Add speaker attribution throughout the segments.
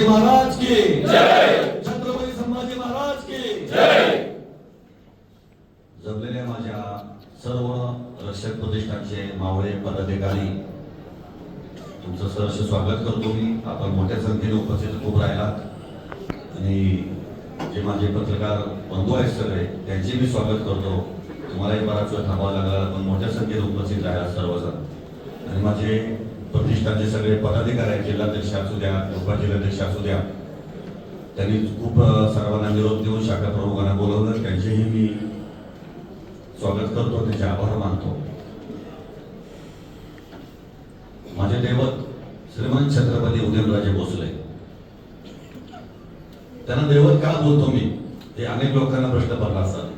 Speaker 1: शिवाजी महाराज की.
Speaker 2: जय.
Speaker 1: छत्रपती संभाजी महाराज की.
Speaker 2: जय.
Speaker 1: जमलेल्या माझ्या सर्व रक्षक प्रतिष्ठानचे मावळे पदाधिकारी तुमचं सहर्ष स्वागत करतो मी. आपण मोठ्या संख्येने उपस्थित खूप राहिलात. आणि जे माझे पत्रकार बंधू आहेत सगळे त्यांचे मी स्वागत करतो. तुम्हालाही बराच वेळ थांबावा लागला पण मोठ्या संख्येने उपस्थित राहिला सर्वजण. आणि माझे प्रतिष्ठानचे सगळे पदाधिकारी आहेत जिल्हाध्यक्ष असू द्या उपजिल्हाध्यक्ष असू द्या. त्यांनी खूप सर्वांना निरोप देऊन शाखा प्रमुखांना बोलवलं. त्यांचेही मी स्वागत करतो त्यांचे आभार मानतो. माझे दैवत श्रीमंत छत्रपती उदयनराजे भोसले. त्यांना दैवत का बोलतो मी? हे अनेक लोकांना प्रश्न पडला असतात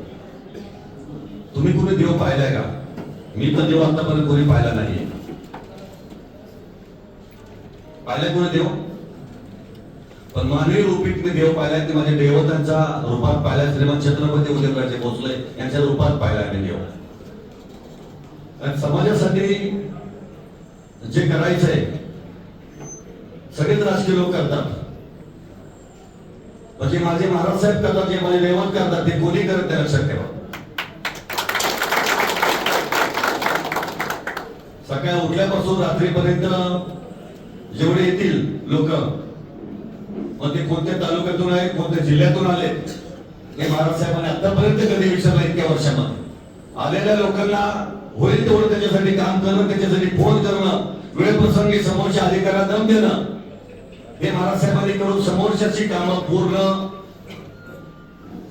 Speaker 1: तुम्ही कुणी देव पाहिलाय का? मी तर देव आतापर्यंत कोणी पाहिला नाही पाहिलाय कोणी देव. पण मानवी रूपीत मी देव पाहिलाय ते माझ्या देवतांच्या रूपात पाहिलाय. श्रीमान छत्रपती उदयनराजे भोसले यांच्या रूपात पाहिलाय मी देव. कारण समाजासाठी जे करायचंय सगळेच राजकीय लोक करतात. म्हणजे माझे महाराज साहेब करतात जे माझे देवत करतात ते कोणी करत त्या लक्षात ठेवा. सकाळी उठल्यापासून रात्रीपर्यंत जेवढे येतील लोक मग ते कोणत्या तालुक्यातून आहेत कोणत्या जिल्ह्यातून आले हे महाराज साहेबांनी आतापर्यंत कधी विचारलं इतक्या वर्षामध्ये? आलेल्या लोकांना होईल तेवढं त्याच्यासाठी काम करणं त्याच्यासाठी फोन करणं वेळप्रसंगी समोरच्या अधिकारात दम देणं हे महाराज साहेबांनी करून समोरच्याची कामं पूर्ण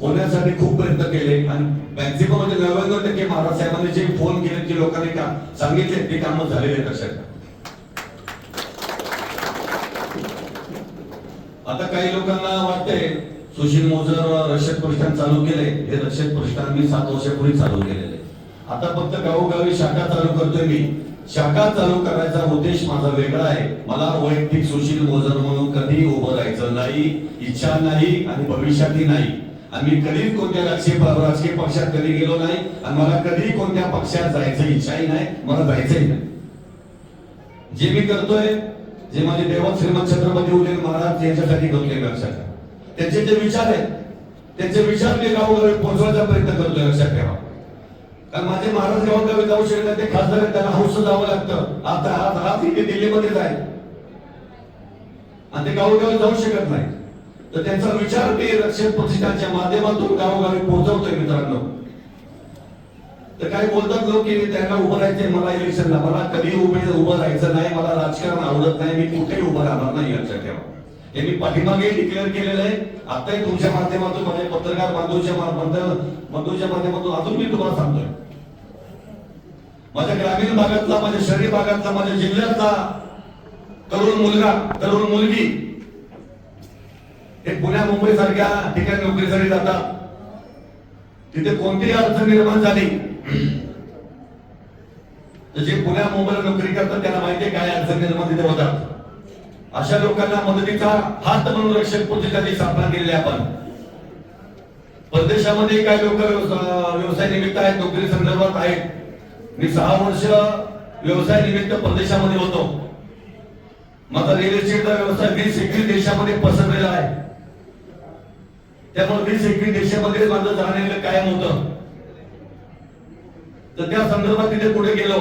Speaker 1: होण्यासाठी खूप प्रयत्न केले. आणि मॅक्झिमम म्हणजे नव्याण्णव टक्के महाराज साहेबांनी जे फोन केले जे लोकांनी का सांगितले ते कामं झालेले आहेत लक्षात आता काही लोकांना वाटतंय सुशील मोजर रक्षक प्रतिष्ठान चालू केले. हे रक्षक प्रतिष्ठान मी सात वर्षापूर्वी चालू केलेले. आता फक्त गावोगावी शाखा चालू करतोय मी. शाखा चालू करायचा उद्देश माझा वेगळा आहे. मला वैयक्तिक सुशील मोजर म्हणून कधी उभं राहायचं नाही इच्छा नाही आणि भविष्यातही नाही. आणि मी कधीच कोणत्या राजकीय राजकीय पक्षात कधी गेलो नाही आणि मला कधी कोणत्या पक्षात जायचं इच्छाही नाही मला जायचंही नाही. जे मी करतोय जे माझे देवत श्रीमंत छत्रपती उदयन महाराज यांच्यासाठी घेतले लक्षात ठेवा. त्यांचे जे विचार आहेत त्यांचे विचार मी गावोगावी पोहोचवायचा प्रयत्न करतोय लक्षात ठेवा. कारण माझे महाराज गावोगावी जाऊ शकत नाही, ते खासदार त्यांना हौस जावं लागतं. आता आज आज इथे दिल्लीमध्येच आहे. आणि ते गावोगावी जाऊ शकत नाही. तर त्यांचा विचार मी रक्षक प्रतिष्ठानच्या माध्यमातून गावोगावी पोहोचवतोय मित्रांनो. तर काय बोलतात लोक की त्यांना उभं राहायचंय मला इलेक्शनला मला कधी उभे उभं राहायचं नाही मला राजकारण आवडत नाही मी कुठेही उभं राहणार नाही लक्षात ठेवा हे मी पाठीमागे डिक्लेअर केलेलं आहे. आताही तुमच्या माध्यमातून माझ्या पत्रकार बांधूच्या बंधूच्या माध्यमातून अजून मी तुम्हाला सांगतोय. माझ्या ग्रामीण भागातला माझ्या शहरी भागातला माझ्या जिल्ह्यातला तरुण मुलगा तरुण मुलगी हे पुण्या मुंबई सारख्या ठिकाणी नोकरीसाठी जातात. तिथे कोणतीही अडचण निर्माण झाली तर जे पुण्या मुंबईला नोकरी करतात त्यांना माहिती आहे काय अडचण निर्माण तिथे होतात. अशा लोकांना मदतीचा हात म्हणून रक्षक प्रतिष्ठाची स्थापना केलेली आपण. परदेशामध्ये काही लोक व्यवसाय निमित्त आहेत नोकरी संदर्भात आहेत. मी सहा वर्ष व्यवसाय निमित्त परदेशामध्ये होतो. माझा रिअल इस्टेटचा व्यवसाय वीस एकवीस देशामध्ये पसरलेला आहे. त्यामुळे वीस एकवीस देशामध्ये माझं जाणलेलं कायम होतं. तर त्या संदर्भात तिथे पुढे गेलो.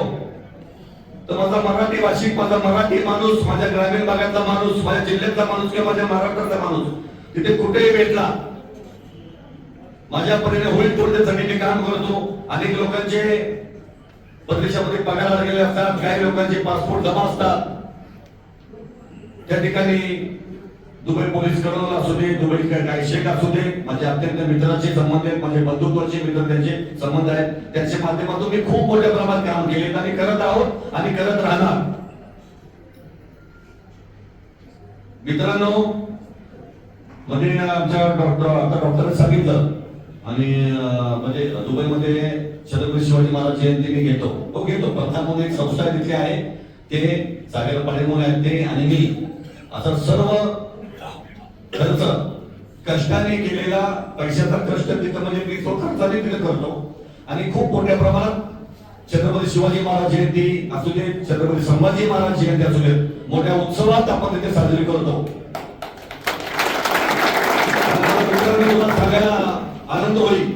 Speaker 1: तर माझा मराठी भाषिक माझा मराठी माणूस माझ्या ग्रामीण भागातला माणूस माझ्या जिल्ह्यातला माणूस किंवा माझ्या महाराष्ट्रातला माणूस तिथे कुठेही भेटला माझ्या परीने होईल तेवढं त्यासाठी मी काम करतो. अनेक लोकांचे परदेशामध्ये पगार गेले असतात काही लोकांचे पासपोर्ट जमा असतात. त्या ठिकाणी दुबई पोलीस करोल असू दे दुबई काय शेख असू दे माझे अत्यंत मित्राचे संबंध आहेत माझे बंधुत्वाचे मित्र त्यांचे संबंध आहेत. त्यांच्या माध्यमातून मी खूप मोठ्या प्रमाणात काम केले आणि करत आहोत आणि करत राहणार. मित्रांनो मध्ये आमच्या डॉक्टर आता डॉक्टरने सांगितलं आणि म्हणजे दुबईमध्ये छत्रपती शिवाजी महाराज जयंती मी घेतो. तो घेतो. प्रथा म्हणून एक संस्था तिथे आहे. ते सागर पाटील म्हणून आहेत ते आणि मी. असं सर्व खर्च. कष्टाने केलेला पैशाचा कष्ट तिथं म्हणजे मी तो खर्चाने तिथं करतो. आणि खूप मोठ्या प्रमाणात छत्रपती शिवाजी महाराज जयंती असू देत छत्रपती संभाजी महाराज जयंती असू देत मोठ्या उत्सवात आपण तिथे साजरी करतो. सगळ्याला आनंद होईल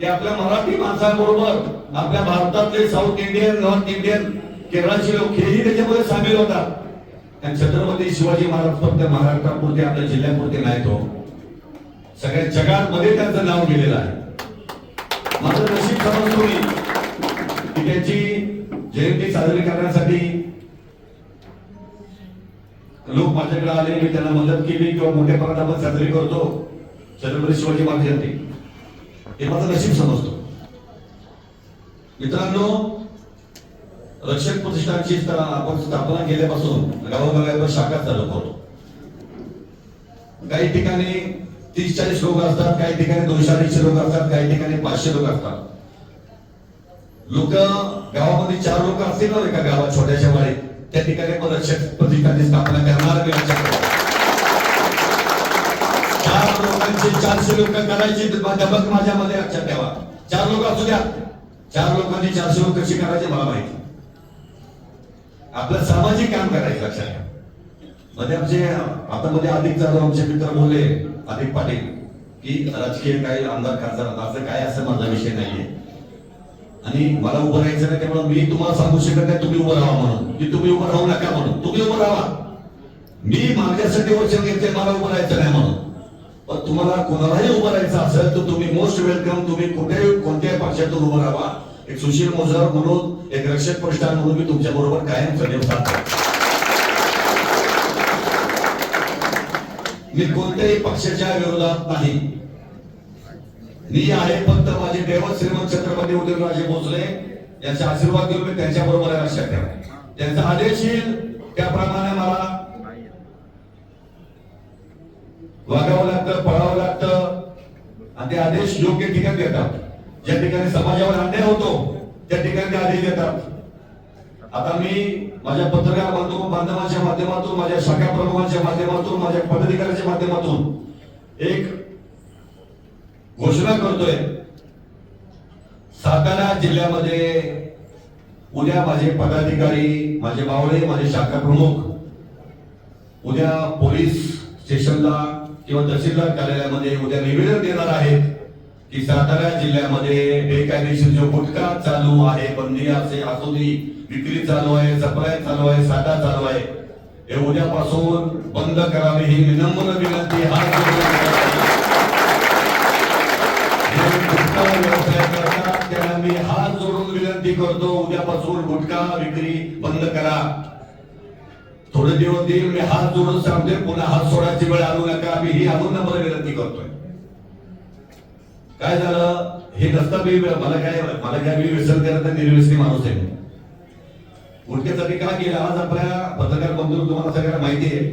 Speaker 1: ते आपल्या मराठी माणसांबरोबर आपल्या भारतातले साऊथ इंडियन नॉर्थ इंडियन केरळाचे लोक हेही त्याच्यामध्ये सामील होतात. आणि छत्रपती शिवाजी महाराज फक्त महाराष्ट्रापुरते आपल्या जिल्ह्यापुरते नाही तो. सगळ्या जगामध्ये त्यांचं नाव गेलेलं आहे. माझं नशीब समजतो मी की त्यांची जयंती साजरी करण्यासाठी लोक माझ्याकडे आले मी त्यांना मदत केली किंवा मोठ्या प्रमाणात आपण साजरी करतो. छत्रपती शिवाजी महाराज जयंती हे माझं नशीब समजतो. मित्रांनो रक्षक प्रतिष्ठानची आपण स्थापना केल्यापासून गावोगावी शाखा चालू करतो. काही ठिकाणी तीस चाळीस लोक असतात काही ठिकाणी दोनशे अडीचशे लोक असतात काही ठिकाणी पाचशे लोक असतात. लोक गावामध्ये चार लोक असतील ना एका गावात छोट्याशा वाडीत त्या ठिकाणी पण रक्षक प्रतिष्ठानची स्थापना करणार मी चार लोकांचे चारशे लोक करायची माझ्या माझ्यामध्ये लक्षात ठेवा. चार लोक असू द्या. चार लोकांनी चारशे लोक कशी करायचे मला माहिती. आपलं सामाजिक काम करायचं लक्षात घ्या. मध्ये आमचे आता मध्ये अधिक जाधव आमचे मित्र बोलले अधिक पाटील की राजकीय काही आमदार खासदार असं काय असं माझा विषय नाहीये. आणि मला उभं राहायचं नाही त्यामुळे मी तुम्हाला सांगू शकत नाही तुम्ही उभं राहा म्हणून. की तुम्ही उभं राहू नका म्हणून. तुम्ही उभं राहा. मी माझ्यासाठी वचन घेतले मला उभं राहायचं नाही म्हणून. पण तुम्हाला कोणालाही उभं राहायचं असेल तर तुम्ही मोस्ट वेलकम तुम्ही कुठे कोणत्याही पक्षातून उभं राहा. एक सुशील मोजार म्हणून एक रक्षक पुरस्कार म्हणून मी तुमच्या बरोबर कायम सदैव साथ मी कोणत्याही पक्षाच्या विरोधात नाही. मी आहे फक्त माझे दैवत श्रीमंत छत्रपती उदयनराजे भोसले. यांचे आशीर्वाद घेऊन मी त्यांच्या बरोबर आहे लक्षात ठेवा त्यांचा आदेश येईल त्याप्रमाणे मला वागावं लागतं पळावं लागतं. आणि ते आदेश योग्य ठिकाणी देतात. ज्या ठिकाणी समाजावर अन्याय होतो त्या ठिकाणी ते आदेश देतात आता मी माझ्या पत्रकार बांधव बांधवांच्या माध्यमातून माझ्या शाखा प्रमुखांच्या माध्यमातून माझ्या पदाधिकाऱ्यांच्या माध्यमातून एक घोषणा करतोय. सातारा जिल्ह्यामध्ये उद्या माझे पदाधिकारी माझे मावळे माझे शाखा प्रमुख उद्या पोलीस स्टेशनला किंवा तहसीलदार कार्यालयामध्ये उद्या निवेदन देणार आहेत. की सातारा जिल्ह्यामध्ये बेकायदेशीर जो गुटखा चालू आहे बंदी असे असोदी विक्री चालू आहे सप्लाय चालू आहे साठा चालू आहे हे उद्यापासून बंद करावे ही विनम्र विनंती हा जोडून मी हात जोडून विनंती करतो उद्यापासून गुटखा विक्री बंद करा. थोडे दिवस देईल मी हात जोडून सांगतोय पुन्हा हात सोडायची वेळ आणू नका मी ही अजून नंबर विनंती करतोय. काय झालं? हे नसतं मी मला काय मला काय मी व्यसन करत निर्व्यसनी माणूस आहे मी. का काय केलं? आज आपल्या पत्रकार बंधू तुम्हाला सगळ्यांना माहिती आहे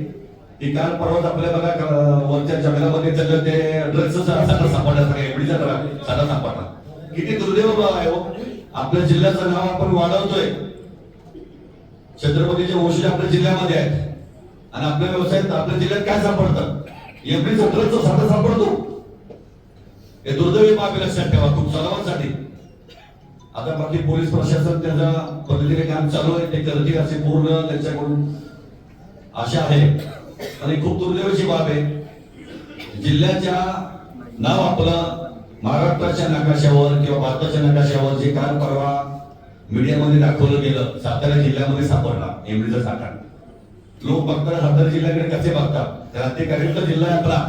Speaker 1: की काल परवाच आपल्या बघा वरच्या जंगलामध्ये चाललं ते ड्रग्सचा साठा सापडला सगळ्या एवढीचा साठा सापडला. किती दुर्दैव आहे हो. आपल्या जिल्ह्याचं नाव आपण वाढवतोय. छत्रपतीचे वंशज आपल्या जिल्ह्यामध्ये आहेत. आणि आपल्या व्यवसायात आपल्या जिल्ह्यात काय सापडतं? एवढीचा ड्रग्सचा साठा सापडतो. हे दुर्दैवी बाबी लक्षात ठेवा खूप सर्वांसाठी आता बाकी पोलीस प्रशासन त्याच्या पद्धतीने काम चालू आहे ते करतील असे पूर्ण त्यांच्याकडून आशा आहे. आणि खूप दुर्दैवाची बाब आहे जिल्ह्याच्या नाव आपलं महाराष्ट्राच्या नकाशावर किंवा भारताच्या नकाशावर जे काल परवा मीडियामध्ये दाखवलं गेलं सातारा जिल्ह्यामध्ये सापडला एमडीचा साठा लोक बघतात सातारा जिल्ह्याकडे कसे बघतात? त्या ते कार्यक्रम जिल्हा आहे आपला.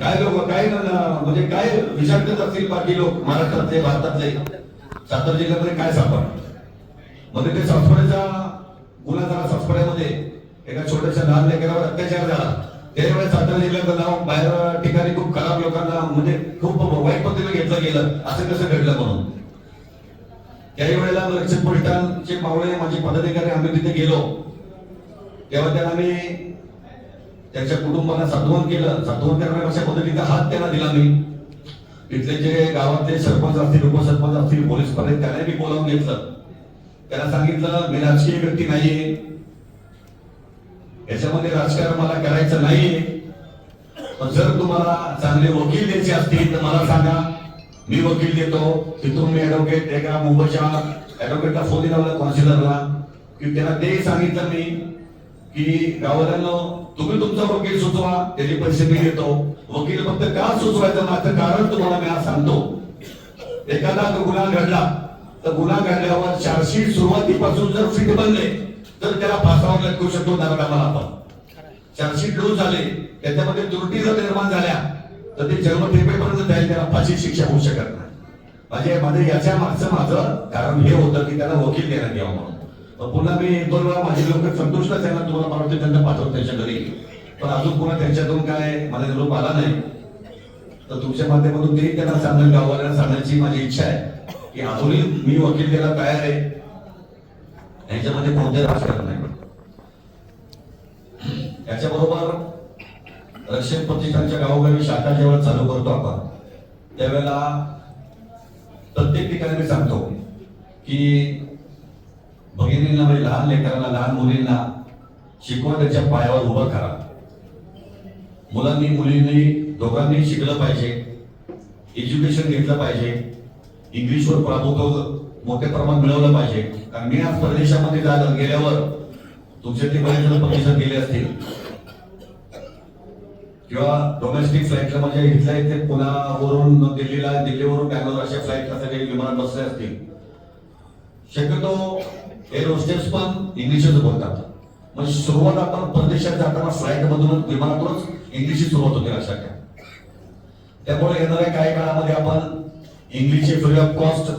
Speaker 1: काय लोक काय म्हणजे काय विचार करत असतील बाकी लोक? महाराष्ट्रातले भारतातले. सातारा जिल्ह्यामध्ये काय सापडमध्ये म्हणजे ते सासवड्याचा गुन्हा झाला सासवड्यामध्ये एका छोट्याशा लहान लेकरावर अत्याचार झाला. त्यावेळेस सातारा जिल्ह्याचं नाव बाहेर ठिकाणी खूप खराब लोकांना म्हणजे खूप वाईट पद्धतीने घेतलं गेलं. असं कसं घडलं म्हणून? त्याही वेळेला रक्षक पोलिसांचे मावळे माझे पदाधिकारी आम्ही तिथे गेलो. तेव्हा त्यांना आम्ही त्याच्या कुटुंबाला सांत्वन केलं. सात्वन करण्यापेक्षा पद्धतीचा हात त्यांना दिला मी तिथले जे गावातले सरपंच असतील उपसरपंच असतील पोलीस पर्यंत त्याने मी बोलावून घेतलं. त्याला सांगितलं मी राजकीय व्यक्ती नाहीये. याच्यामध्ये राजकारण मला करायचं नाहीये. पण जर तुम्हाला चांगले वकील द्यायचे असतील तर मला सांगा. मी वकील देतो. तिथून मी ऍडव्होकेट एका मुंबईच्या ऍडव्होकेटला फोन लावला कॉन्सिलरला की त्याला ते सांगितलं मी की गाववाल्यांना तुम्ही तुमचा वकील सुचवा त्याचे पैसे मी घेतो. वकील फक्त का सुचवायचं माझं कारण तुम्हाला मी आज सांगतो. एखादा गुन्हा घडला तर गुन्हा घडल्यावर चार्जशीट सुरुवातीपासून जर फिट बनले तर त्याला फासावर लटकू शकतो नरकाला आपण. चार्जशीट लूज झाले त्याच्यामध्ये त्रुटी जर निर्माण झाल्या तर ते जन्मठेपेपर्यंत जाईल त्याला फाशी शिक्षा होऊ शकत नाही. म्हणजे माझं याच्या मागचं माझं कारण हे होतं की त्याला वकील देण्यात यावं म्हणून. पुन्हा मी एक दोन वेळा माझे लोक संतुष्ट त्यांना तुम्हाला पाठवते त्यांना पाठवतो त्यांच्या घरी. पण अजून पुन्हा त्यांच्यातून काय मला निरोप आला नाही तर तुमच्या माध्यमातून ते त्यांना सांगणं गाववाल्यांना सांगण्याची माझी इच्छा आहे की अजूनही मी वकील त्याला तयार आहे. याच्यामध्ये कोणते राजकारण नाही. याच्याबरोबर रक्षक प्रतिष्ठानच्या गावोगावी शाखा जेव्हा चालू करतो आपण त्यावेळेला प्रत्येक ठिकाणी मी सांगतो की भगिनींना म्हणजे लहान लेकरांना लहान मुलींना शिकवा त्याच्या पायावर उभं करा. मुलांनी मुलींनी दोघांनी शिकलं पाहिजे. एज्युकेशन घेतलं पाहिजे. इंग्लिशवर प्रामुख्य मोठ्या प्रमाणात मिळवलं पाहिजे. कारण मी आज परदेशामध्ये जात गेल्यावर तुमचे ते बरेच जण गेले असतील. किंवा डोमेस्टिक फ्लाईटला म्हणजे इथल्या इथे पुण्यावरून दिल्लीला दिल्लीवरून बँगलोर अशा फ्लाईटला सगळे विमान बसले असतील. शक्यतो एअर होस्टेस पण इंग्लिशच बोलतात. म्हणजे सुरुवात आपण परदेशात जाताना फ्लाईट मधूनच विमानातूनच इंग्लिशची सुरुवात होते लक्षात घ्या. त्यामुळे येणाऱ्या काही काळामध्ये आपण इंग्लिशचे free of cost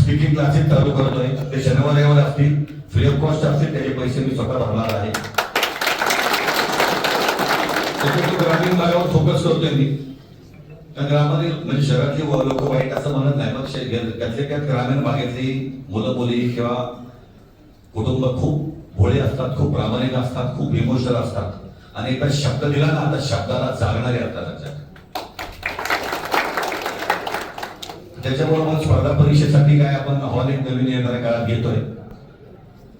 Speaker 1: speaking classes चालू करतोय. ते शनिवार रविवार असतील. फ्री ऑफ कॉस्ट असतील त्याचे पैसे मी स्वतः भरणार आहे. ग्रामीण भागावर फोकस करतोय मी. त्या ग्रामीण म्हणजे शहरातली लोक वाईट असं म्हणत नाही मग त्यातले त्यात ग्रामीण भागातली मुलं मुली किंवा कुटुंब खूप भोळे असतात खूप प्रामाणिक असतात खूप इमोशनल असतात. आणि एकदा शब्द दिला ना आता शब्दाला जागणारे असतात त्याच्यात मग स्पर्धा परीक्षेसाठी काय आपण हॉल एक नवीन येणाऱ्या काळात घेतोय?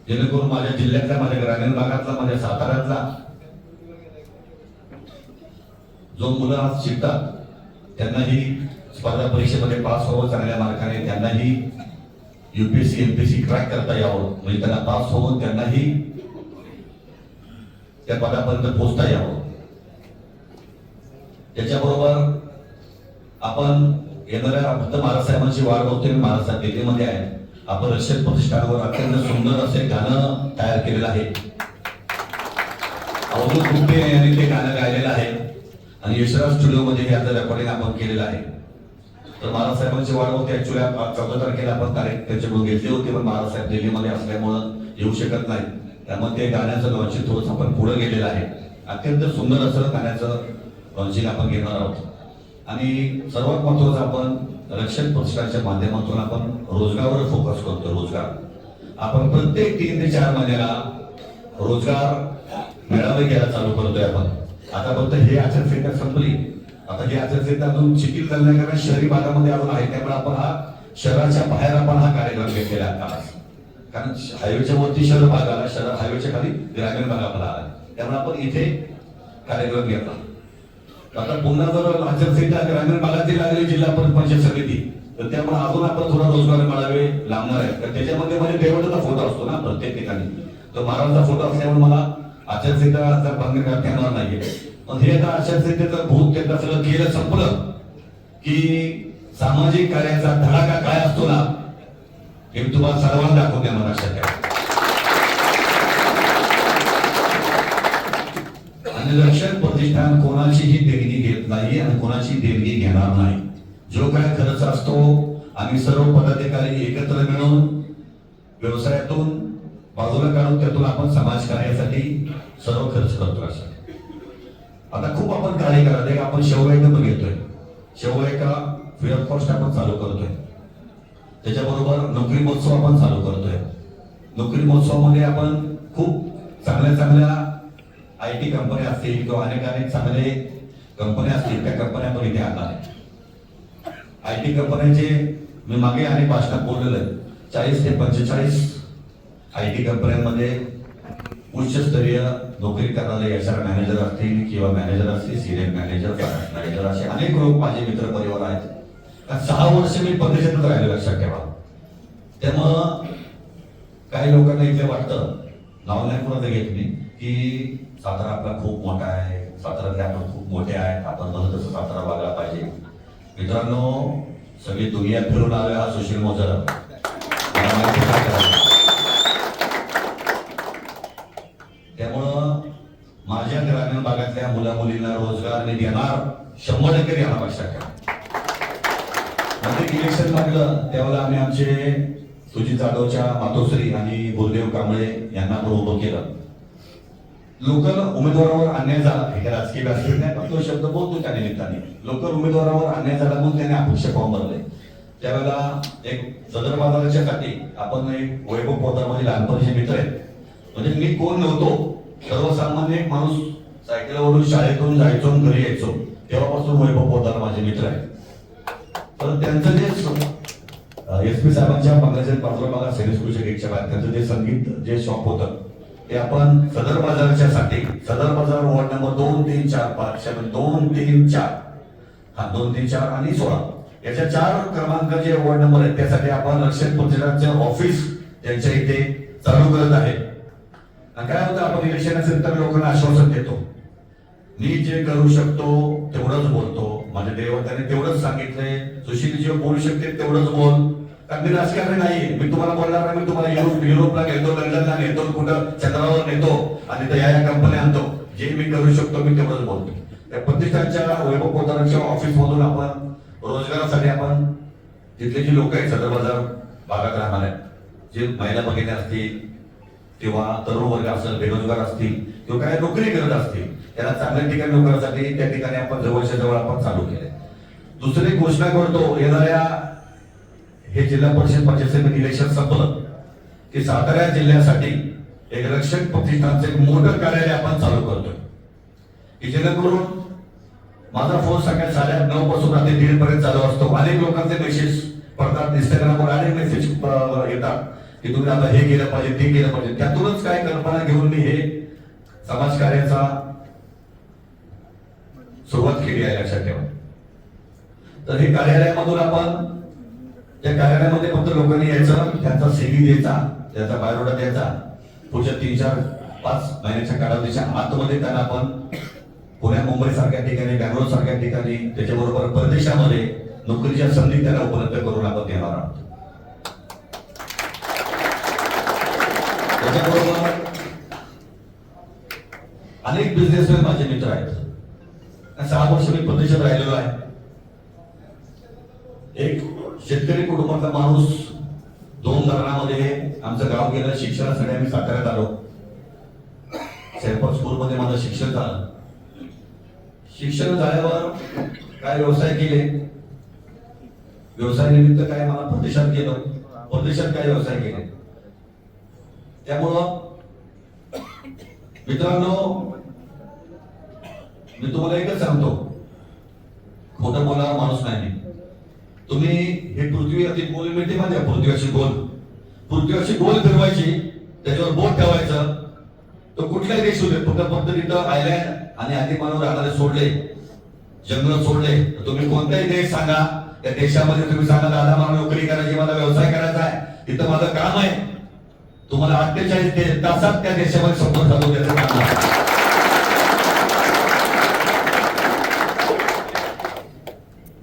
Speaker 1: जेणेकरून माझ्या जिल्ह्यातल्या माझ्या ग्रामीण भागातला माझ्या साताऱ्यातला जो मुलं आज शिकतात त्यांनाही स्पर्धा परीक्षेमध्ये पास व्हावं चांगल्या मार्काने त्यांनाही युपीएससी एमपीएससी क्रॅक करता यावं. म्हणजे त्यांना पास होऊन त्यांनाही त्या पदापर्यंत पोहोचता यावं. त्याच्याबरोबर आपण येणाऱ्या फक्त महाराजसाहेबांची वाढ होते महाराजसाहेब दिल्लीमध्ये आहे आपण रक्षक प्रतिष्ठानावर अत्यंत सुंदर असे गाणं तयार केलेलं आहे. अवधूत गुप्ते यांनी ते गाणं गायलेलं आहे. आणि यशराज स्टुडिओमध्ये मध्ये रेकॉर्डिंग आपण केलेलं आहे. तर महाराजसाहेबांची वाढ होती. ऍक्च्युली चौदा तारखेला आपण तारीख त्यांच्याकडून घेतली होती पण बाळासाहेब दिल्लीमध्ये असल्यामुळं येऊ शकत नाही त्यामुळे ते गाण्याचं लॉन्चिंग थोडंसं आपण पुढे गेलेलं आहे. अत्यंत सुंदर असं गाण्याचं लॉन्चिंग आपण घेणार आहोत. आणि सर्वात महत्वाचं आपण रक्षण प्रतिष्ठानच्या माध्यमातून आपण रोजगारावर फोकस करतो रोजगार. आपण प्रत्येक तीन ते चार महिन्याला रोजगार मेळावे घ्यायला चालू करतोय आपण. आता फक्त हे आचारसंहिता संपली. आता ही आचारसंहिता अजून शिथिल झाली नाही कारण शहरी भागामध्ये अजून आहे त्यामुळे आपण हा शहराच्या बाहेर आपण हा कार्यक्रम घेतलेला आहे आता. कारण हायवेच्या वरती शहर भाग आला शहर हायवेच्या खाली ग्रामीण भाग आपला आला. त्यामुळे आपण इथे कार्यक्रम घेतला. आता पुन्हा जर आचारसंहिता ग्रामीण भागातील लागली जिल्हा परिषद पंचायत समिती तर त्यामुळे अजून आपण थोडा रोजगार मिळावे लागणार आहे तर त्याच्यामध्ये म्हणजे देवळाचा फोटो असतो ना प्रत्येक ठिकाणी. तर महाराजचा फोटो असल्यामुळे मला आचारसंहिताचा भंग करता येणार नाहीये पण हे आता आचारसंहितेचं भूत त्यांना सगळं केलं संपलं की सामाजिक कार्याचा धडाका काय असतो ना हे मी तुम्हाला सर्वांना दाखवते मला शक्य आणि रक्षण प्रतिष्ठान कोणाचीही देणगी घेत नाही आणि कोणाची देणगी घेणार नाही. जो काय खर्च असतो आम्ही सर्व पदाधिकारी एकत्र मिळून व्यवसायातून बाजूला काढून त्यातून आपण समाज कार्यासाठी सर्व खर्च करतो असं आता खूप आपण कार्य करत आहे. आपण शेवगायका पण घेतोय. शेवगायका फ्री ऑफ कॉस्ट आपण चालू करतोय. त्याच्याबरोबर नोकरी महोत्सव आपण चालू करतोय. नोकरी महोत्सवामध्ये आपण खूप चांगल्या चांगल्या आय टी कंपन्या असतील किंवा अनेक अनेक चांगले कंपन्या असतील. त्या कंपन्या पण इथे आणणार आय टी कंपन्यांचे मी मागे अनेक भाषणात बोललेलं आहे. चाळीस ते पंचेचाळीस आय टी कंपन्यांमध्ये उच्चस्तरीय नोकरी करणारे एच आर मॅनेजर असतील किंवा मॅनेजर असतील सिनियर मॅनेजर फायनान्स मॅनेजर असे अनेक लोक माझे मित्र परिवार आहेत. सहा वर्ष मी परदेशातच राहिले लक्षात ठेवा. त्यामुळं काही लोकांना इथे वाटतं नाव घेत मी की सातारा आपला खूप मोठा आहे सातारातले आपण खूप मोठे आहेत आपण म्हणून तसं सातारा वागला पाहिजे. मित्रांनो सगळी दुनिया फिरून आलो हा सुशील मोजर मला माहिती काय करायचं. त्यामुळं माझ्या ग्रामीण भागातल्या मुला मुलींना देणार शंभर टक्के देणार लक्षात ठेवा म्हणजे इलेक्शन लागलं त्यावेळेला आम्ही आमचे सुजित जाधवच्या मातोश्री आणि गुरुदेव कांबळे यांना पण उभं केलं. लोकल उमेदवारावर अन्याय झाला. हे राजकीय व्यासपीठ नाही तो शब्द बोलतो त्या निमित्ताने. लोकल उमेदवारावर अन्याय झाला म्हणून त्याने अपेक्षा फॉर्म भरले त्यावेळेला एक सदर बाजाराच्या साठी आपण एक वैभव पोदार लहानपणीचे मित्र आहेत. म्हणजे मी कोण नव्हतो सर्वसामान्य एक माणूस सायकलवरून शाळेतून जायचो आणि घरी यायचो. तेव्हापासून वैभव पोदार माझे मित्र आहेत. तर त्यांचं जे एस पी साहेबांच्या बंगल्याच्या पाचव्या भागात सेनेस स्कूलच्या गेटच्या बाहेर त्यांचं जे संगीत जे शॉप होतं ते आपण सदर बाजारच्या साठी सदर बाजार वॉर्ड नंबर दोन तीन चार पाच दोन तीन चार हा दोन तीन चार आणि सोळा. याच्या चार क्रमांक जे वॉर्ड नंबर आहेत त्यासाठी आपण रक्षक प्रतिष्ठानचे ऑफिस त्यांच्या इथे चालू करत आहे. काय होतं आपण इलेक्शन असेल तर लोकांना आश्वासन देतो. मी जे करू शकतो तेवढंच बोलतो. माझ्या देवताने तेवढंच सांगितलंय. सुशील जे बोलू शकते तेवढंच बोल. कारण मी राजकारण नाही मी तुम्हाला बोलणार नाही मी तुम्हाला युरोप युरोपला घेतो लंडनला नेतो कुठं चंद्रावर नेतो. आणि त्या या या कंपन्या आणतो. जे मी करू शकतो मी तेवढंच बोलतो. त्या प्रतिष्ठानच्या वैभव पोतारांच्या ऑफिस मधून आपण रोजगारासाठी आपण तिथले जी लोक आहेत सदर बाजार भागात राहणार आहेत जे महिला भगिनी असतील किंवा तरुण वर्ग असेल बेरोजगार असतील किंवा काय नोकरी करत असतील त्याला चांगल्या ठिकाणी नोकरासाठी त्या ठिकाणी आपण जवळच्या जवळ आपण चालू केले दुसरी घोषणा करतो येणाऱ्या हे जिल्हा परिषद पंचायत समिती इलेक्शन संपलं की सातारा जिल्ह्यासाठी एक रक्षक प्रतिष्ठानचं एक मोठं कार्यालय आपण चालू करतोय. की जेणेकरून माझा फोन सकाळी साडे नऊ पासून रात्री दीड पर्यंत चालू असतो. अनेक लोकांचे मेसेज पडतात इंस्टाग्रामवर अनेक मेसेज येतात. की तुम्ही आता हे केलं पाहिजे ते केलं पाहिजे. त्यातूनच काय कल्पना घेऊन मी हे समाजकार्याचा सुरुवात केली आहे लक्षात ठेवा. तर हे कार्यालयामधून आपण त्या कार्यालयामध्ये फक्त लोकांनी यायचं त्यांचा सीव्ही द्यायचा त्याचा बायोडाटा द्यायचा. पुढच्या तीन चार पाच महिन्याच्या कालावधीच्या आतमध्ये त्यांना आपण पुण्या मुंबई सारख्या ठिकाणी बँगलोर सारख्या ठिकाणी त्याच्याबरोबर परदेशामध्ये नोकरीच्या संधी त्यांना उपलब्ध करून आपण देणार आहोत. त्याच्याबरोबर अनेक बिझनेसमॅन माझे मित्र आहेत. सहा वर्ष मी परदेशात राहिलेलो आहे. एक शेतकरी कुटुंबातला माणूस दोन धरणामध्ये आमचं गाव गेलं शिक्षणासाठी आम्ही साताऱ्यात आलो. सेल्फ स्कूलमध्ये माझं शिक्षण झालं. शिक्षण झाल्यावर काय व्यवसाय केले? व्यवसाय निमित्त काय मला परदेशात गेलो? परदेशात काय व्यवसाय केले? त्यामुळं मित्रांनो मी तुम्हाला एकच सांगतो. खोटं बोला माणूस नाही तुम्ही हे पृथ्वी अशी गोल मिळते माझ्या पृथ्वी अशी गोल. पृथ्वी अशी गोल फिरवायची त्याच्यावर बोट ठेवायचं. तो कुठलाही देश होते फक्त फक्त तिथं आयलँड आणि आधी मानव राहणारे सोडले जंगल सोडले. तर तुम्ही कोणताही देश सांगा त्या देशामध्ये तुम्ही सांगा दादा मला नोकरी करायची मला व्यवसाय करायचा आहे. तिथं माझं काम आहे. तुम्हाला अठ्ठेचाळीस ते तासात त्या देशामध्ये संपर्क चालू द्यायचं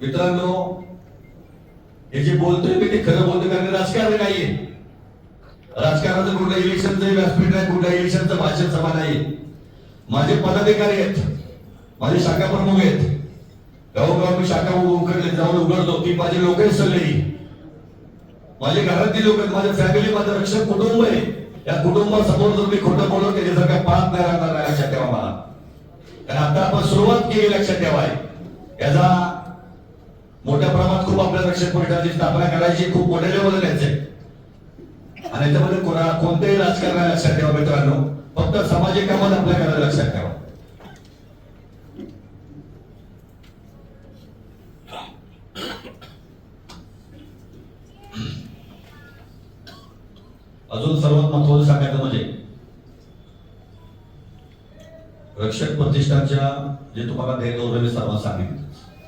Speaker 1: मित्रांनो हे जे बोलतोय मी ते खरं बोलतोय कारण राजकारण नाहीये. राजकारणाचं कुठलं इलेक्शनचं व्यासपीठ नाही कुठल्या इलेक्शनचं भाषण सभा नाही माझे पदाधिकारी आहेत. माझे शाखा प्रमुख आहेत. गावोगाव मी शाखा उघडले जाऊन उघडतो. ती माझी लोक आहेत सगळी. माझे घरातली लोक आहेत माझ्या फॅमिली माझं रक्षक कुटुंब आहे. या कुटुंबासमोर जर मी खोटं बोलून त्याचे जर काय पाप नाही राहणार नाही लक्षात ठेवा मला. कारण आता आपण सुरुवात केली लक्षात ठेवाय. याचा मोठ्या प्रमाणात खूप आपल्या रक्षक मंडळाची स्थापना करायची खूप मोठ्या लेवलला न्यायचंय आणि याच्यामध्ये कोणा राजकारणाला लक्षात ठेवा मित्रांनो. फक्त सामाजिक कामात आपल्या करायला लक्षात ठेवा. अजून सर्वात महत्वाचं सांगायचं म्हणजे रक्षक प्रतिष्ठानच्या जे तुम्हाला ध्येय धोरण सर्वांना सांगितलं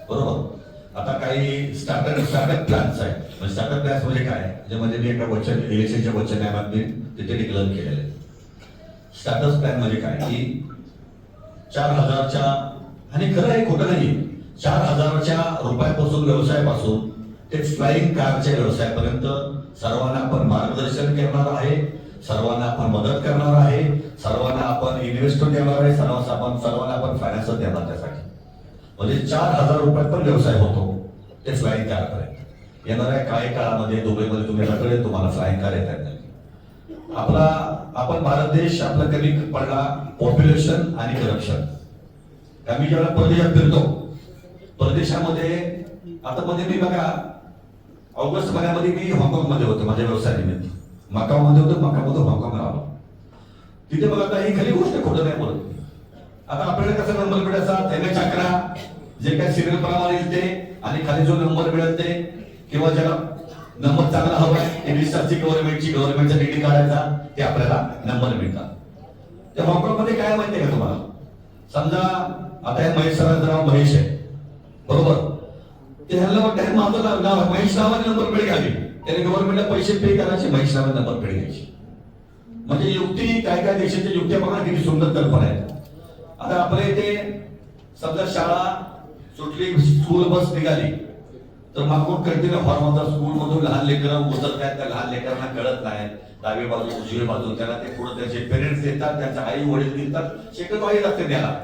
Speaker 1: बरोबर? आता काही स्टार्टअप स्टार्टअप प्लॅन्स आहेत. म्हणजे स्टार्टअप प्लॅन्स म्हणजे काय? ज्यामध्ये म्हणजे मी एका वचन इलेक्शनच्या वचनामात मी तिथे डिक्लेअर केलेले स्टार्टअप प्लॅन म्हणजे काय? की चार हजारच्या आणि खरं आहे खोटं नाही चार हजारच्या रुपयापासून व्यवसायापासून ते फ्लाईंग कारच्या व्यवसायापर्यंत सर्वांना आपण मार्गदर्शन करणार आहे सर्वांना आपण मदत करणार आहे सर्वांना आपण इन्व्हेस्टमेंट देणार आहे सर्वांना आपण सर्वांना आपण फायनान्स देणार त्यासाठी. म्हणजे चार हजार रुपयात पण व्यवसाय होतो ते फ्लाईंग कार पर्यंत. येणाऱ्या काही काळामध्ये दुबईमध्ये तुम्ही सगळे तुम्हाला फ्लाईंग कार येतात आपला आपण भारत देश आपला कमी पडला पॉप्युलेशन आणि करप्शन आम्ही ज्यावेळेला परदेशात फिरतो परदेशामध्ये आता मध्ये मी बघा ऑगस्ट महिन्यामध्ये मी हाँगकाँगमध्ये होतो माझ्या व्यवसाय निमित्त. मकावमध्ये होतो मकाव मधून आलो. तिथे बघा आता ही गोष्ट खोटं नाही बोलत. आता आपल्याला कसा नंबर मिळायचा? त्याने चक्रा जे काय सिरियल प्रमाणे येईल ते आणि खाली जो नंबर मिळेल ते किंवा ज्याला नंबर चांगला हवा आहे इंग्लिशची गव्हर्नमेंटची गव्हर्नमेंटचा डिग्री काढायचा ते आपल्याला नंबर मिळतात. त्या हाँगकाँगमध्ये काय आहे का तुम्हाला? समजा आता हे महेश सरांचं नाव महेश आहे. बरोबर? ते ह्याला वाटतं माझं नाव आहे. महेश नावाने नंबर पेड घ्यावी त्याने गव्हर्नमेंटला पैसे पे करायचे महेश नावाने नंबर पेड घ्यायची. म्हणजे युक्ती काय काय देशाच्या युक्त्या बघा किती सुंदर कल्पना आहे. आता आपल्या इथे समजा शाळा सुटली स्कूल बस निघाली तर मागून कंटिन्यू हॉर्मोनचा स्कूल मधून लहान लेकरं उतरत आहेत त्या लहान लेकरांना कळत नाही. डावी बाजू उजवी बाजू त्याला ते पुढे त्याचे पेरेंट्स देतात त्यांच्या आई वडील देतात. शेकत आई लागते त्याला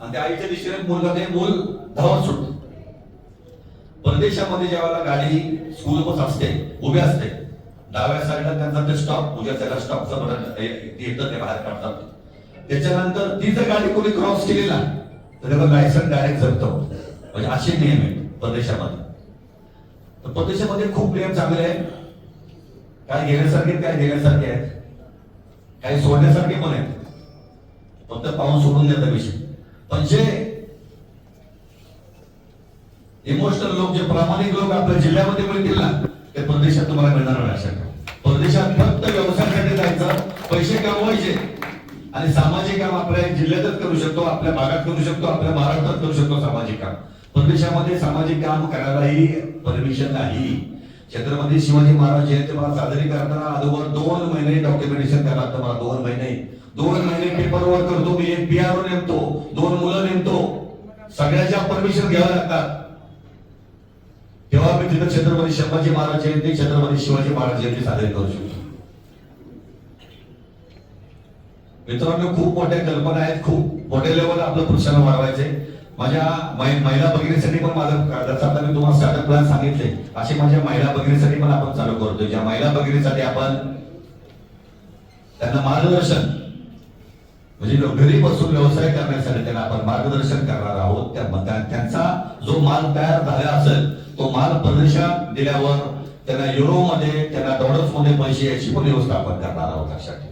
Speaker 1: आणि त्या आईच्या दिशेने मुलगा ते मूल धावत सुटतो परदेशामध्ये ज्यावेळेला गाडी स्कूल बस असते उभी असते. डाव्या साईडला त्यांचा ते स्टॉप उद्या त्याला स्टॉपचं बटन येतं ते बाहेर काढतात. त्याच्यानंतर ती जर गाडी कोणी क्रॉस केली ना तर त्याला लायसन डायरेक्ट जगतो म्हणजे असे नियम आहेत परदेशामध्ये. तर परदेशामध्ये खूप नियम चांगले आहेत. काय घेण्यासारखे आहेत, काय घेण्यासारखे आहेत. काही सोडण्यासारखे पण आहेत. फक्त पाहून सोडून द्यायचा विषय. पण जे इमोशनल लोक जे प्रामाणिक लोक आपल्या जिल्ह्यामध्ये मिळतील ना ते परदेशात तुम्हाला मिळणार नाही अशा परदेशात फक्त व्यवसायासाठी जायचं पैसे कमवायचे. आणि सामाजिक काम आपल्या जिल्ह्यातच करू शकतो आपल्या भागात करू शकतो आपल्या महाराष्ट्रात करू शकतो सामाजिक काम. परदेशामध्ये सामाजिक काम करायलाही परमिशन नाही. छत्रपती शिवाजी महाराज जयंती मला साजरी करताना अगोदर दोन महिने डॉक्युमेंटेशन करतात मला दोन महिने. दोन महिने पेपर वर्क करतो मी एक पीआर नेमतो दोन मुलं नेमतो. सगळ्याच्या परमिशन घ्याव्या लागतात. तेव्हा मी तिथं छत्रपती संभाजी महाराज जयंती छत्रपती शिवाजी महाराज जयंती साजरी करू शकतो. मित्रांनो खूप मोठ्या कल्पना आहेत खूप मोठ्या लेवल आपलं पुरुषांना वाढवायचे माझ्या महिला भगिनीसाठी पण माझं जसं आता मी तुम्हाला स्टार्टअप प्लॅन सांगितले. असे माझ्या महिला भगिनीसाठी पण आपण चालू करतोय. ज्या महिला भगिनीसाठी आपण त्यांना मार्गदर्शन म्हणजे घरी बसून व्यवसाय करण्यासाठी त्यांना आपण मार्गदर्शन करणार आहोत. त्या- त्यांचा जो माल तयार झाला असेल तो माल परदेशात दिल्यावर त्यांना युरोमध्ये त्यांना डॉलर्समध्ये पैसे याची पण व्यवस्था आपण करणार आहोत लक्षात ठेवा.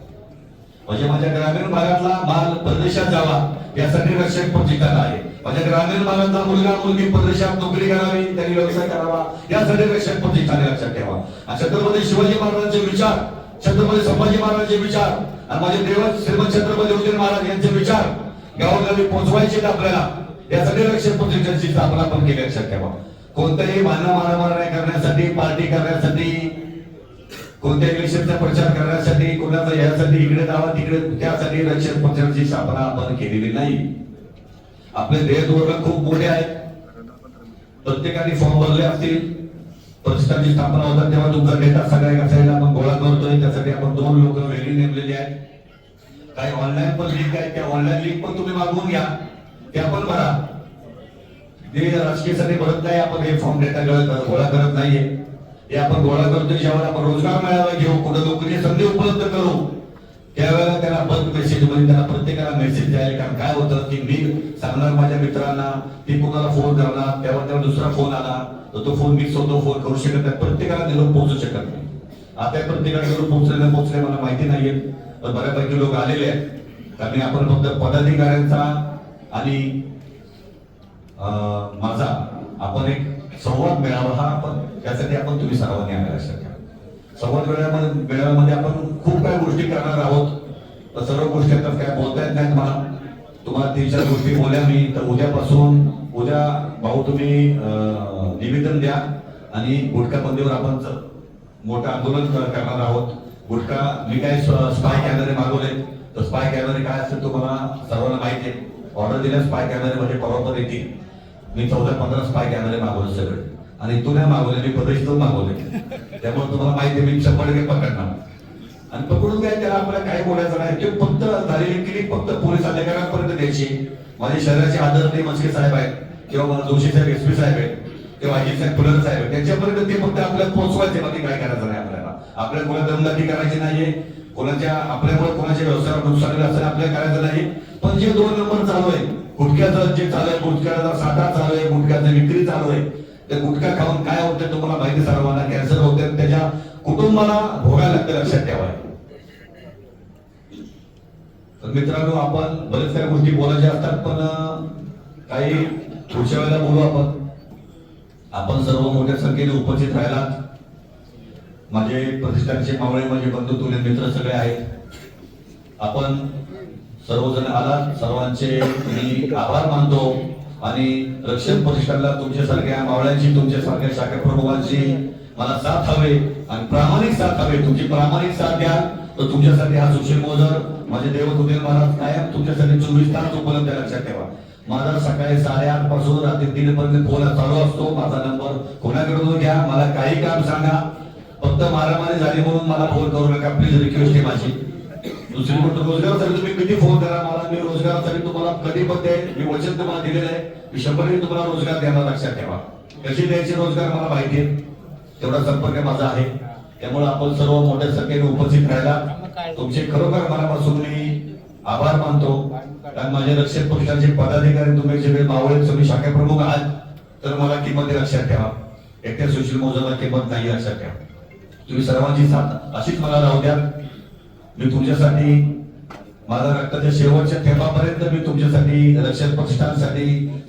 Speaker 1: म्हणजे माझ्या ग्रामीण भागातला माल परदेशात जावा यासाठी रक्षक ठिकाण आहे. माझ्या ग्रामीण भागातला मुलगा मुलगी परदेशात नोकरी करावी त्यांनी व्यवसाय करावा यासाठी रक्षक ठिकाणी लक्षात ठेवा. छत्रपती शिवाजी महाराजांचे विचार छत्रपती संभाजी महाराजांचे विचार आणि माझे देव श्रीमंत छत्रपती उदयन महाराज यांचे विचार गावोगावी पोहोचवायचे आपल्याला. यासाठी रक्षक प्रतिष्ठानची स्थापना पण केली लक्षात ठेवा कोणताही भांडण मारामार नाही करण्यासाठी पार्टी करण्यासाठी कोणत्या इलेक्शनचा प्रचार करण्यासाठी कोणाचा यासाठी इकडे जावा तिकडे त्यासाठी रक्षक पक्षाची स्थापना आपण केलेली नाही. आपले देहधोरण खूप मोठे आहेत. प्रत्येकाने फॉर्म भरले असतील. प्रतिष्ठानची स्थापना होतात तेव्हा तुमचा डेटा सगळ्या एका आपण गोळा करतोय. त्यासाठी आपण दोन लोक वेगळी नेमलेली आहेत. काही ऑनलाईन पण लिंक आहे त्या ऑनलाईन लिंक पण तुम्ही मागवून घ्या. ते पण भरा ते राजकीयसाठी भरत नाही आपण हे फॉर्म डेटा गोळा करत नाहीये. हे आपण गोळा करतो ज्यावर आपण रोजगार मिळावा घेऊ कुठं नोकरी संधी उपलब्ध करू त्यावेळेला त्याला बंद मेसेजमध्ये त्याला प्रत्येकाला मेसेज द्यायला. कारण काय होतं की मी सांगणार माझ्या मित्रांना ती कोणाला फोन करणार तेव्हा त्यावर दुसरा फोन आला तर तो फोन मिस होतो फोन करू शकत नाही. प्रत्येकाला निरोप पोहोचू शकत नाही. आता प्रत्येकाला निरोप पोहोचले नाही पोहोचले मला माहिती नाहीये. पण बऱ्यापैकी लोक आलेले आहेत. कारण आपण फक्त पदाधिकाऱ्यांचा आणि माझा आपण एक संवाद मिळावा हा आपण त्यासाठी आपण तुम्ही सर्वांनी आम्हाला लक्षात संवाद मेळाव्यामध्ये आपण खूप काही गोष्टी करणार आहोत. तर सर्व गोष्टी आता काय बोलता येत नाहीत मला. तुम्हाला तीन चार गोष्टी बोल्या मी. तर उद्यापासून उद्या भाऊ तुम्ही निवेदन द्या. आणि गुटखा बंदीवर आपण मोठं आंदोलन करणार आहोत. गुटखा मी काय स्पाय कॅमेरे मागवले. तर स्पाय कॅमेरे काय असेल तुम्हाला सर्वांना माहिती आहे. ऑर्डर दिल्या स्पाय कॅमेरे म्हणजे परवा येतील. मी चौदा पंधरा स्पाय कॅमेरे मागवले सगळे. आणि तू नाही मागवले मी परदेश मागवले. त्यामुळे तुम्हाला माहिती मी शंभर टक्के पकडणार. आणि पकडून काय त्याला आपल्याला काय बोलायचं नाही. ते फक्त झालेली केली फक्त पोलीस अधिकाऱ्यांपर्यंत द्यायची. माझे शहराचे आदरणीय मस्के साहेब आहेत किंवा मला जोशी साहेब एस पी साहेब आहेत किंवा अजित साहेब फुलर साहेब आहेत त्यांच्यापर्यंत ते फक्त आपल्याला पोहोचवायचे बाकी काय करायचं नाही आपल्याला. आपल्याला कोणा दमदाटी करायची नाहीये. कोणाच्या आपल्यामुळे कोणाच्या व्यवसायावर नुकसान झालं असं आपल्याला करायचं नाही. पण जे दोन नंबर चालू आहे गुटख्याचं जे चालू आहे गुटख्याचा साठा चालू आहे गुटख्याची विक्री चालू आहे ते गुटखा खाऊन काय होतं तुम्हाला माहिती सर्वांना कॅन्सर होते त्याच्या कुटुंबाला भोगायला लागतं लक्षात ठेवा. तर मित्रांनो आपण बरेच काही गोष्टी बोलायच्या असतात पण काही पुढच्या वेळेला बोलू आपण. आपण सर्व मोठ्या संख्येने उपस्थित राहिलात. माझे प्रतिष्ठानचे मावळे माझे बंधू तुले मित्र सगळे आहेत. आपण सर्वजण आला. सर्वांचे मी आभार मानतो आणि रक्षण प्रतिष्ठानला तुमच्यासारख्या मावळ्यांची तुमच्यासारख्या शाखा प्रमुखांची मला साथ हवे आणि प्रामाणिक साथ हवे. तुमची प्रामाणिक साथ द्या. तर तुमच्यासाठी हा सुशील मोजर माझे देव तुम्ही महाराज कायम तुमच्यासाठी चोवीस तास उपलब्ध आहे, लक्षात ठेवा. माझा सकाळी साडेआठपासून रात्री तीन पर्यंत फोन चालू असतो. माझा नंबर कोणाकडून घ्या? मला काही काम सांगा. फक्त मारामारी झाली म्हणून मला फोन करू नका. प्लीज रिक्वेस्ट आहे माझी. दुसरी गोष्ट रोजगारासाठी तुम्ही किती फोन करा मला मी रोजगारासाठी तुम्हाला कधी पण द्याय मी वचन तुम्हाला दिलेलं आहे. मी शंभर टक्के तुम्हाला रोजगार द्यायला लक्षात ठेवा. कशी द्यायचे रोजगार मला माहिती आहे? तेवढा संपर्क माझा आहे. त्यामुळे आपण सर्व मोठ्या संख्येने उपस्थित राहिला तुमचे खरोखर मनापासून मी आभार मानतो. कारण माझे रक्षक पक्षाचे पदाधिकारी तुम्ही सगळे मावळे तुम्ही शाखा प्रमुख आहात. तर मला किंमत लक्षात ठेवा. एकट्या सुशील मोजाला किंमत नाही लक्षात ठेवा. तुम्ही सर्वांची साथ अशीच मला राहू द्या. मी तुमच्यासाठी माझ्या रक्ताच्या शेवटच्या थेंबापर्यंत मी तुमच्यासाठी रक्षक पक्षांसाठी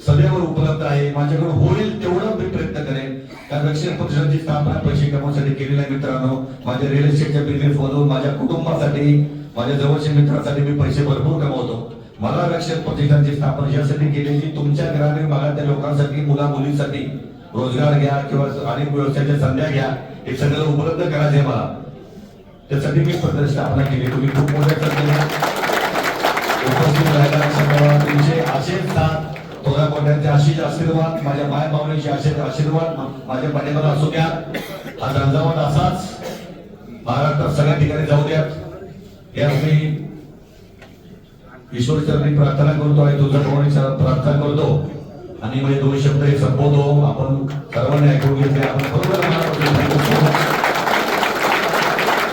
Speaker 1: सदैव उपलब्ध आहे. माझ्याकडे होईल तेवढं मी प्रयत्न करेन. कारण रक्षक प्रतिष्ठानची स्थापना पैसे कमवण्यासाठी केलेली आहे मित्रांनो. माझ्या रिअल इस्टेटच्या बिझनेस मधून माझ्या कुटुंबासाठी माझ्या जवळच्या मित्रांसाठी मी पैसे भरपूर कमवतो. मला रक्षक पक्षांची स्थापना यासाठी केली की तुमच्या ग्रामीण भागातल्या लोकांसाठी मुला मुलींसाठी रोजगार घ्या किंवा अनेक व्यवसायाच्या संध्या घ्या. हे सगळं उपलब्ध करायचे मला. त्यासाठी मी पत्र स्थापना केली तुम्ही खूप मोठ्या संख्येने उपस्थित राहिला सगळ्या तुमचे असेच साथ थोड्या मोठ्यांचे आशीष आशीर्वाद माझ्या माय मावळीचे आशीष आशीर्वाद माझ्या पाठीवर असू द्या. हा झंझावात असाच. महाराष्ट्रात सगळ्या ठिकाणी जाऊ द्या. या मी ईश्वर चरणी प्रार्थना करतो आणि तुझ्या भगवानी प्रार्थना करतो. आणि म्हणजे दोन शब्द हे संपवतो आपण सर्वांनी ऐकून घेतले. आपण बरोबर